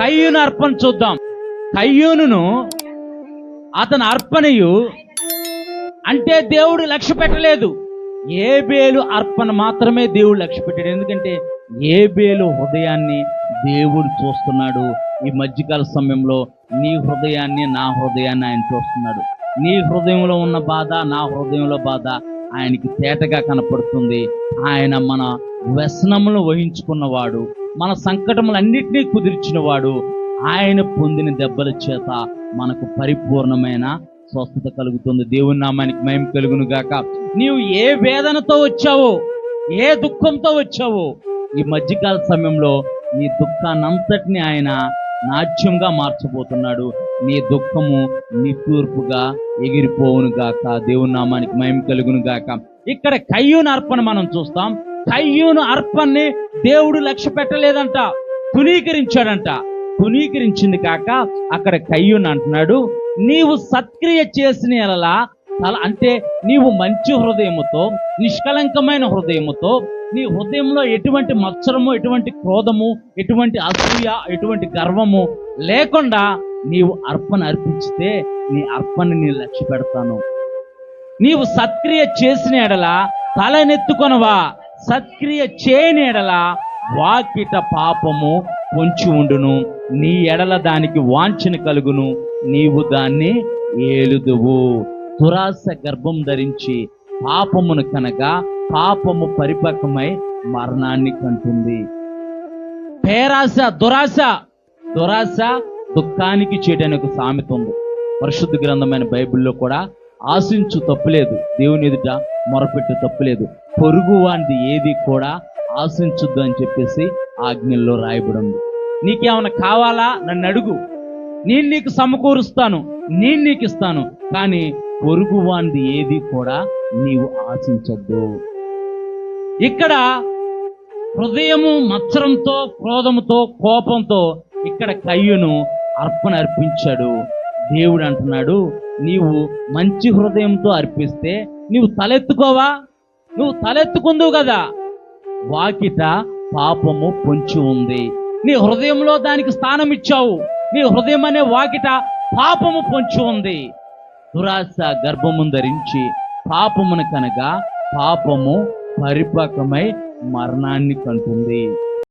కయ్యూను అర్పణ చూద్దాం. కయ్యూనును అతని అర్పణయు అంటే దేవుడు లక్ష్య పెట్టలేదు. ఏబేలు అర్పణ మాత్రమే దేవుడు లక్ష్య పెట్టాడు. ఎందుకంటే ఏబేలు హృదయాన్ని దేవుడు చూస్తున్నాడు. ఈ మధ్యకాల సమయంలో నీ హృదయాన్ని నా హృదయాన్ని ఆయన చూస్తున్నాడు. నీ హృదయంలో ఉన్న బాధ నా హృదయంలో బాధ ఆయనకి తేటగా కనపడుతుంది. ఆయన మన వ్యసనములు వహించుకున్నవాడు. మన సంకటములన్నిటినీ కుదిర్చినవాడు ఆయన పొందిన దెబ్బల చేత మనకు పరిపూర్ణమైన స్వస్థత కలుగుతుంది. దేవుని నామానికి మయం కలుగును గాక నీవు ఏ వేదనతో వచ్చావో ఏ దుఃఖంతో వచ్చావో ఈ మధ్యకాల సమయంలో నీ దుఃఖాన్నంతటిని ఆయన నాట్యంగా మార్చబోతున్నాడు. నీ దుఃఖము నిట్టూర్పుగా ఎగిరిపోవును గాక దేవుని నామానికి మయం కలుగును గాక ఇక్కడ కయ్యూను అర్పణ మనం చూస్తాం. కయ్యూను అర్పణని దేవుడు లక్ష్య పెట్టలేదంట. తునీకరించాడంట తునీకరించింది కాక అక్కడ కయ్యూన్ అంటున్నాడు నీవు సత్క్రియ చేసిన ఎడలా అంటే నీవు మంచి హృదయముతో నిష్కలంకమైన హృదయముతో నీ హృదయంలో ఎటువంటి మత్సరము ఎటువంటి క్రోధము ఎటువంటి అసూయ ఎటువంటి గర్వము లేకుండా నీవు అర్పణ అర్పించితే నీ అర్పణ నేను లక్ష్య పెడతాను. నీవు సత్క్రియ చేసిన ఎడల తలనెత్తుకొనవా సత్క్రియ చేయని ఎడల వాకిట పాపము పొంచి ఉండును. నీ ఎడల దానికి వాంఛన కలుగును. నీవు దాన్ని ఏలుదువు. దురాశ గర్భం ధరించి పాపమును కనగా పాపము పరిపక్వమై మరణాన్ని కంటుంది. పేరాశ దురాశ దురాశ దుఃఖానికి చేయడానికి ఒక సామెత ఉంది. పరిశుద్ధ గ్రంథమైన బైబిల్లో కూడా ఆశించు తప్పులేదు దేవుని ఎదుట మొరపెట్టు తప్పులేదు పొరుగు వాంది ఏది కూడా ఆశించొద్దు అని చెప్పేసి ఆజ్ఞల్లో రాయబడింది. నీకేమైనా కావాలా? నన్ను అడుగు. నేను నీకు సమకూరుస్తాను. నేను నీకు ఇస్తాను. కానీ పొరుగు వాంది ఏది కూడా నీవు ఆశించొద్దు. ఇక్కడ హృదయము మత్సరంతో క్రోధముతో కోపంతో ఇక్కడ కయ్యును అర్పణ అర్పించాడు. దేవుడు అంటున్నాడు నీవు మంచి హృదయంతో అర్పిస్తే నీవు తలెత్తుకోవా? నువ్వు తలెత్తుకుందువు కదా? వాకిట పాపము పొంచి ఉంది. నీ హృదయంలో దానికి స్థానం ఇచ్చావు. నీ హృదయం అనే వాకిట పాపము పొంచి ఉంది. దురాశ గర్భము ధరించి పాపమును కనుక పాపము పరిపక్వమై మరణాన్ని కంటుంది.